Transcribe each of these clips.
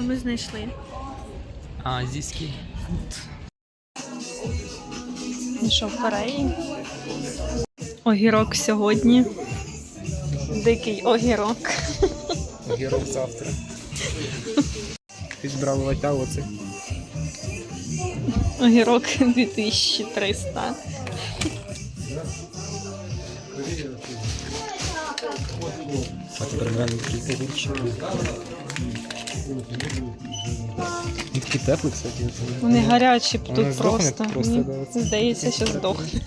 Що ми знайшли? Азійський фуд. Що в Кореї? Огірок сьогодні. Дикий огірок. Огірок завтра. Ти ж брав латя оце. Огірок 2300. А тепер глянь, який огірчик. теплі, кстати. Вони гарячі тут просто. просто, Мені да. Здається, що здохне.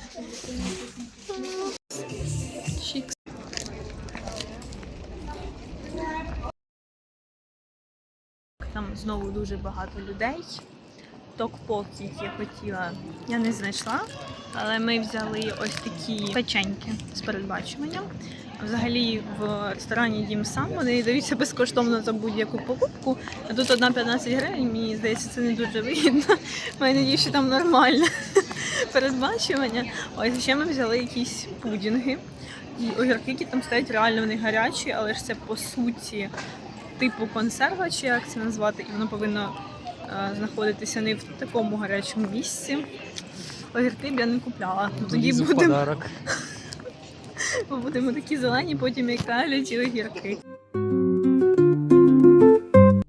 Там знову дуже багато людей. Токпоки, які я хотіла, я не знайшла. Але ми взяли ось такі печеньки з передбачуванням. Взагалі в ресторані Дім сам вони даються безкоштовно за будь-яку покупку. А тут одна 15 гривень, мені здається, це не дуже вигідно. Маю надію, що там нормальне передбачування. Ось ще ми взяли якісь пудінги. І огірки, які там стоять, реально вони гарячі, але ж це по суті типу консерва, чи як це назвати, і воно повинно знаходитися не в такому гарячому місці. Огірки б я не купляла. Ну, Тоді будемо подарок. ми будемо такі зелені, потім як калять і огірки.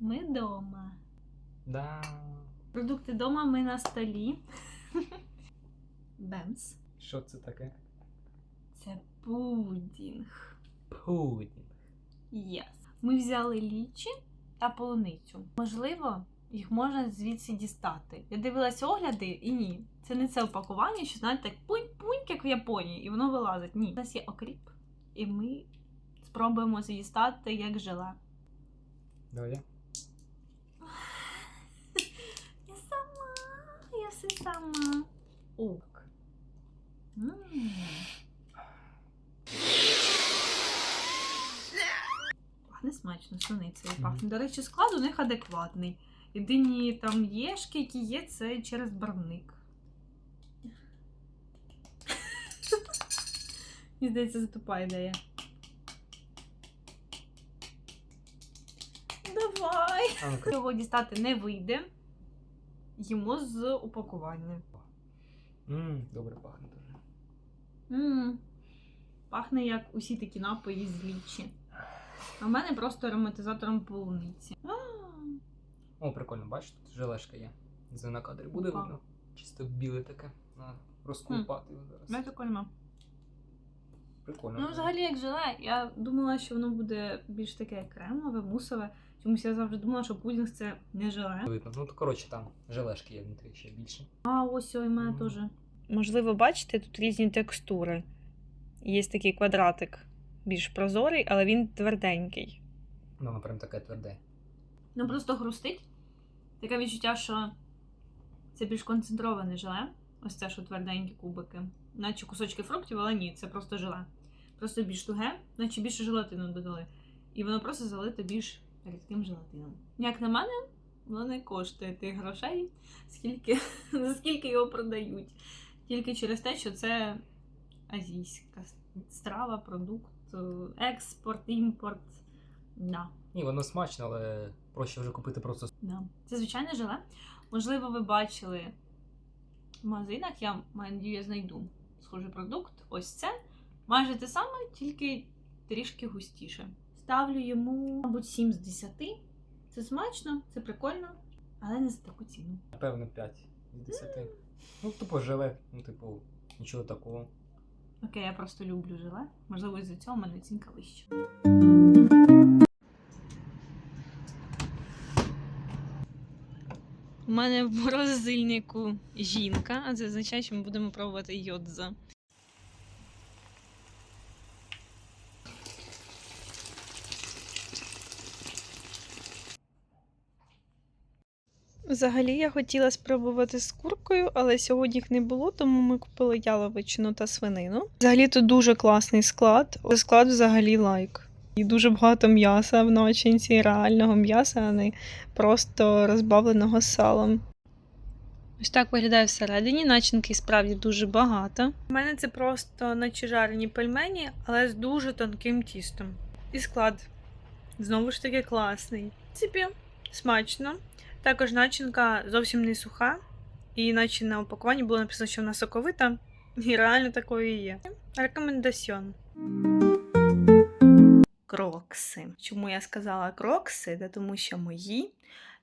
Ми вдома. Да. Продукти вдома ми на столі. Бемс. Що це таке? Це пудінг. Пудінг. Yes. Ми взяли лічі та полуницю. Можливо, їх можна звідси дістати. Я дивилася огляди і ні. Це не це упакування, що знаєте, так пунь-пунь, як в Японії, і воно вилазить. Ні. У нас є окріп, і ми спробуємо це дістати як желе. Давай. Я сама, я все сама. Ок. М. Пахне смачно, суницею пахне. До речі, склад у них адекватний. Єдині там єшки, які є, це через барвник. Мені здається, це тупа ідея. Давай! Його дістати не вийде. Їмо з упакування. М, Добре пахне дуже. М, Пахне як усі такі напої з лічі. А в мене просто ароматизатором полуниці. А, О, прикольно, бачиш, тут желешка є. Знаю, на кадрі буде Опа. видно. Чисто біле таке. На розколупати його зараз. мене такого нема. Прикольно. Ну, взагалі, як желе, я думала, що воно буде більш таке кремове, мусове. Чомусь я завжди думала, що пудінг це не желе. Видно. Ну, то коротше, там желешки є внутрі ще більше. А ось ой, мене теж. Можливо, бачите, тут різні текстури. Є такий квадратик, більш прозорий, але він тверденький. Ну, воно прям таке тверде. Ну просто хрустить. Таке відчуття, що це більш концентроване желе. Ось це, що тверденькі кубики. Наче кусочки фруктів, але ні, це просто желе. Просто більш туге, наче більше желатину додали. І воно просто залите більш рідким желатином. Як на мене, воно не коштує тих грошей, скільки, за скільки його продають. Тільки через те, що це азійська страва, продукт, е, експорт, імпорт. Да. Ні, воно смачно, але проще вже купити просто Да. Це звичайне желе. Можливо, ви бачили в магазинах, я маю надію, я знайду схожий продукт. Ось це. Майже те саме, тільки трішки густіше. Ставлю йому, мабуть, 7 з 10. Це смачно, це прикольно, але не за таку ціну. Напевно, 5 з 10. Ну, тупо желе, ну, типу, нічого такого. Окей, я просто люблю желе. Можливо, із-за цього в мене оцінка вища. У мене в морозильнику жінка, а це означає, що ми будемо пробувати йодза. Взагалі я хотіла спробувати з куркою, але сьогодні їх не було, тому ми купили яловичину та свинину. Взагалі тут дуже класний склад. Склад взагалі лайк. І дуже багато м'яса в начинці, реального м'яса, а не просто розбавленого салом. Ось так виглядає всередині. Начинки справді дуже багато. У мене це просто наче жарені пельмені, але з дуже тонким тістом. І склад знову ж таки класний. В принципі, Смачно. Також начинка зовсім не суха. І наче на упакуванні було написано, що вона соковита. І реально такою і є. Рекомендаціон. Крокси. Чому я сказала крокси? Та тому що мої,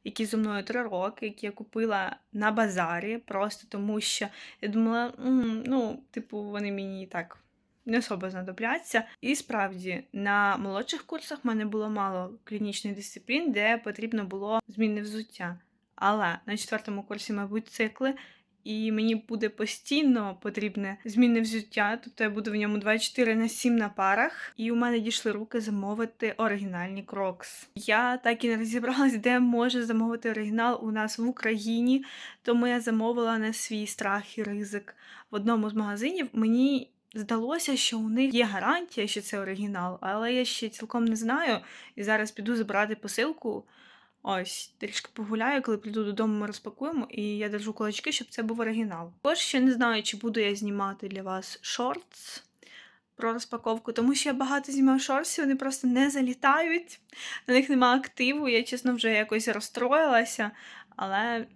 які зі мною три роки, які я купила на базарі, просто тому що я думала, «М, ну, типу, вони мені так не особо знадобляться. І справді на молодших курсах в мене було мало клінічних дисциплін, де потрібно було змінне взуття. Але на четвертому курсі, мабуть, цикли, і мені буде постійно потрібне змінне взуття, тобто я буду в ньому 24 на 7 на парах, і у мене дійшли руки замовити оригінальні крокс. Я так і не розібралась, де може замовити оригінал у нас в Україні, тому я замовила на свій страх і ризик в одному з магазинів. Мені здалося, що у них є гарантія, що це оригінал, але я ще цілком не знаю. І зараз піду забирати посилку. Ось, трішки погуляю, коли прийду додому, ми розпакуємо, і я держу кулачки, щоб це був оригінал. Також ще не знаю, чи буду я знімати для вас шортс про розпаковку, тому що я багато знімаю шортсів, вони просто не залітають, на них немає активу. Я, чесно, вже якось розстроїлася, але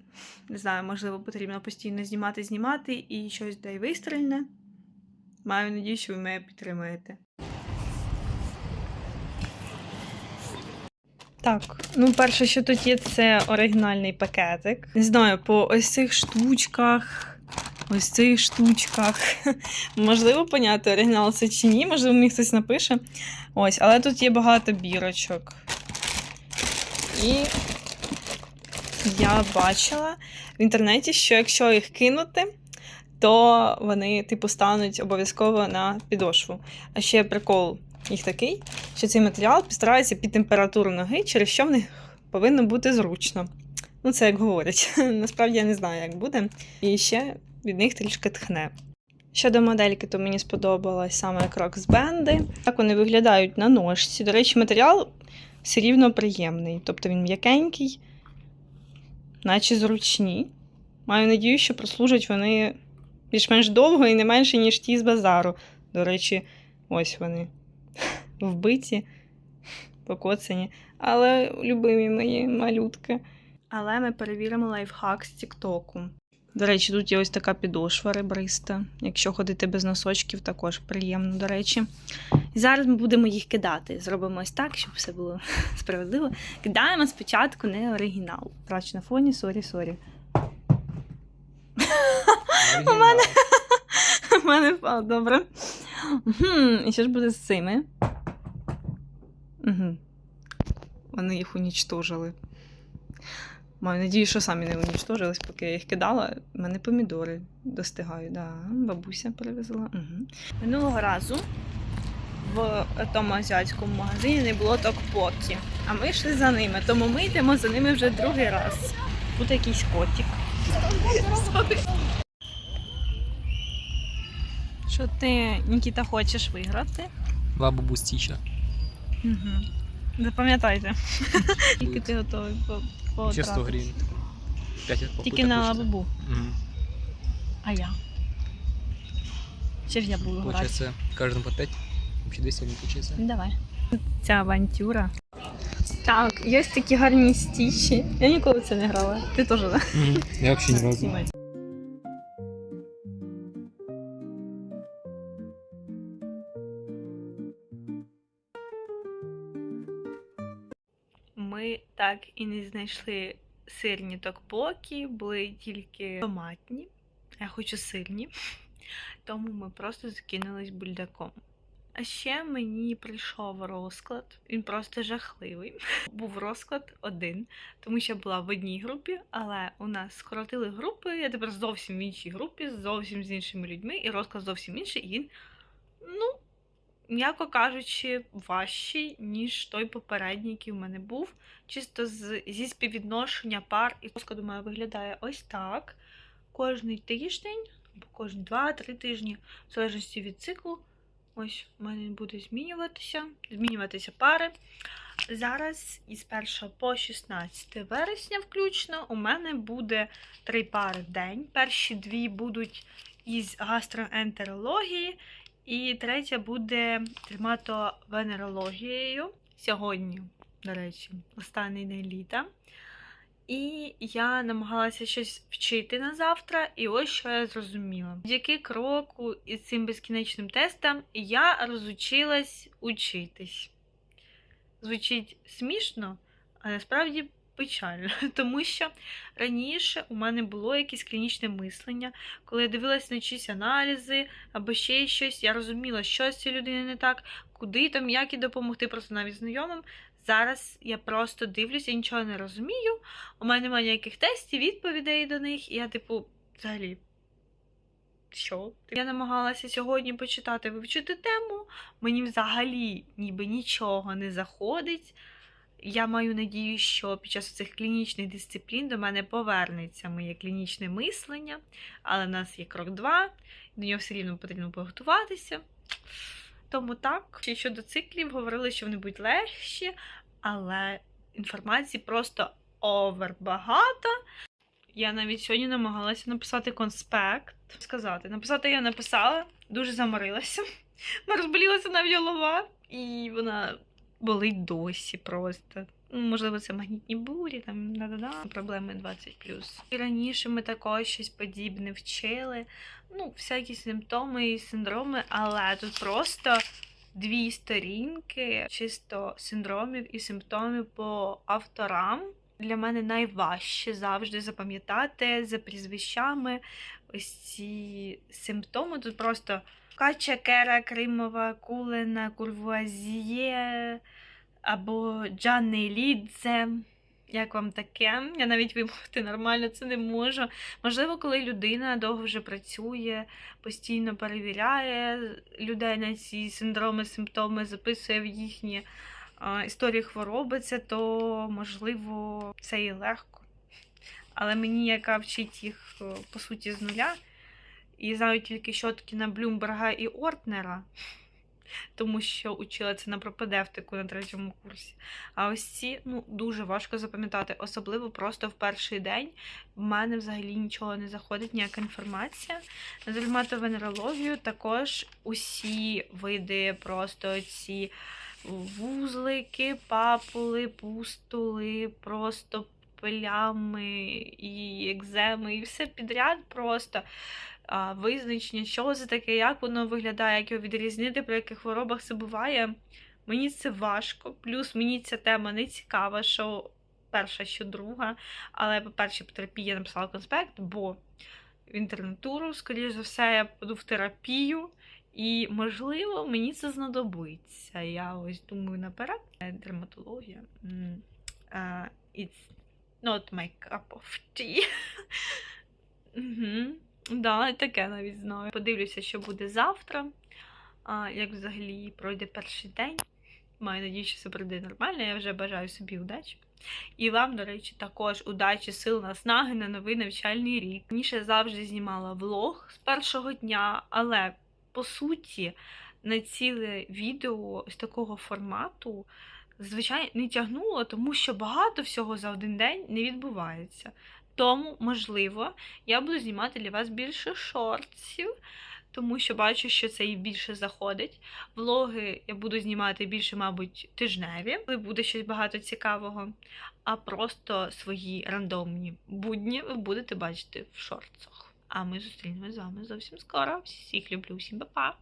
не знаю, можливо, потрібно постійно знімати, знімати і щось дай вистрільне. Маю надію, що ви мене підтримаєте. Так, ну перше, що тут є, це оригінальний пакетик. Не знаю, по ось цих штучках, ось цих штучках. Можливо, поняти, оригінал це чи ні, можливо, мені хтось напише. Ось, але тут є багато бірочок. І я бачила в інтернеті, що якщо їх кинути, то вони, типу, стануть обов'язково на підошву. А ще прикол їх такий, що цей матеріал підстрається під температуру ноги, через що в них повинно бути зручно. Ну, це як говорять. Насправді я не знаю, як буде. І ще від них трішки тхне. Щодо модельки, то мені сподобалась саме Crocs бенди. Так вони виглядають на ножці. До речі, матеріал все рівно приємний. Тобто він м'якенький, наче зручні. Маю надію, що прослужать вони більш-менш довго і не менше, ніж ті з базару. До речі, ось вони вбиті, покоцані. Але любимі мої малютки. Але ми перевіримо лайфхак з Тіктоку. До речі, тут є ось така підошва ребриста. Якщо ходити без носочків, також приємно, до речі. І зараз ми будемо їх кидати. Зробимо ось так, щоб все було справедливо. Кидаємо спочатку не оригінал. Прач на фоні, сорі, сорі. У мене... У мене впав, добре. І що ж буде з цими? Угу. Вони їх унічтожили. Маю надію, що самі не унічтожились, поки я їх кидала. У мене помідори достигають. Да, бабуся привезла. Угу. Минулого разу в тому азіатському магазині не було токпокі, а ми йшли за ними, тому ми йдемо за ними вже другий раз. Тут якийсь котик. Що ти, Нікіта, хочеш виграти? Бабу Бустіча. Угу. Запам'ятайте. Тільки ти готовий по, 100 гривень. Тільки на. Угу. А я. Ще ж я буду грати. Получается, каждому по 5. Вообще 200 не получается. Ну, Давай. Ця авантюра. Так, є такі гарні стічі. Я ніколи це не грала. Ти теж, так? Я вообще ни разу. Так і не знайшли сирні токпокі, були тільки томатні. Я хочу сирні. Тому ми просто закинулись бульдаком. А ще мені прийшов розклад, він просто жахливий. Був розклад один, тому що я була в одній групі, але у нас скоротили групи. Я тепер зовсім в іншій групі, зовсім з іншими людьми, і розклад зовсім інший. І він, ну, м'яко кажучи, важчий, ніж той попередній, який в мене був. Чисто з, зі співвідношення пар і розкладу має виглядає ось так. Кожний тиждень, або кожні 2-3 тижні, в залежності від циклу. Ось у мене буде змінюватися, змінюватися пари. Зараз із 1 по 16 вересня включно у мене буде три пари в день. Перші дві будуть із гастроентерології, і третя буде дерматовенерологією. Сьогодні, до речі, останній день літа. І я намагалася щось вчити на завтра, і ось що я зрозуміла. Завдяки кроку і цим безкінечним тестам я розучилась учитись. Звучить смішно, а насправді печально, тому що раніше у мене було якесь клінічне мислення, коли я дивилась на чиїсь аналізи або ще щось, я розуміла, що з цією людиною не так, куди там, як і допомогти просто навіть знайомим. Зараз я просто дивлюся, нічого не розумію. У мене немає ніяких тестів, відповідей до них, і я, типу, взагалі. Що? Я намагалася сьогодні почитати, вивчити тему. Мені взагалі ніби нічого не заходить. Я маю надію, що під час цих клінічних дисциплін до мене повернеться моє клінічне мислення, але в нас є крок 2, до нього все рівно потрібно приготуватися. Тому так, ще щодо циклів, говорили, що вони будуть легші, але інформації просто овер багато. Я навіть сьогодні намагалася написати конспект. Сказати, написати я написала, дуже заморилася. Розболілася навіть голова, і вона болить досі просто. Ну, Можливо, це магнітні бурі, там да-да-да, проблеми 20+. І раніше ми також щось подібне вчили. Ну, всякі симптоми і синдроми, але тут просто дві сторінки чисто синдромів і симптомів по авторам. Для мене найважче завжди запам'ятати за прізвищами ось ці симптоми. Тут просто Кача, Кера, Кримова, Кулена, Курвуазіє або Джанни Лідзе. Як вам таке? Я навіть вимовити нормально це не можу. Можливо, коли людина довго вже працює, постійно перевіряє людей на ці синдроми, симптоми, записує в їхні а, історії хвороби, це то можливо це і легко. Але мені, яка вчить їх по суті з нуля, і знаю тільки щотки на Блюмберга і Ортнера, тому що учила це на пропедевтику на третьому курсі. А ось ці ну, дуже важко запам'ятати, особливо просто в перший день. В мене взагалі нічого не заходить, ніяка інформація. На дерматовенерологію також усі види, просто ці вузлики, папули, пустули, просто плями і екземи, і все підряд просто. А, визначення, що це таке, як воно виглядає, як його відрізнити, при яких хворобах це буває. Мені це важко. Плюс мені ця тема не цікава, що перша, що друга. Але, по-перше, по терапії я написала конспект, бо в інтернатуру, скоріш за все, я піду в терапію. І, можливо, мені це знадобиться. Я ось думаю наперед. Е, Дерматологія. It's not my cup of tea. Угу. Да, таке навіть знаю. Подивлюся, що буде завтра. Як взагалі пройде перший день. Маю надію, що все пройде нормально. Я вже бажаю собі удачі. І вам, до речі, також удачі, сил, наснаги на новий навчальний рік. Раніше завжди знімала влог з першого дня, але по суті на ціле відео з такого формату, звичайно, не тягнуло, тому що багато всього за один день не відбувається. Тому, можливо, я буду знімати для вас більше шортсів, тому що бачу, що це і більше заходить. Влоги я буду знімати більше, мабуть, тижневі, коли буде щось багато цікавого. А просто свої рандомні будні ви будете бачити в шортсах. А ми зустрінемось з вами зовсім скоро. Всіх люблю, всім па-па!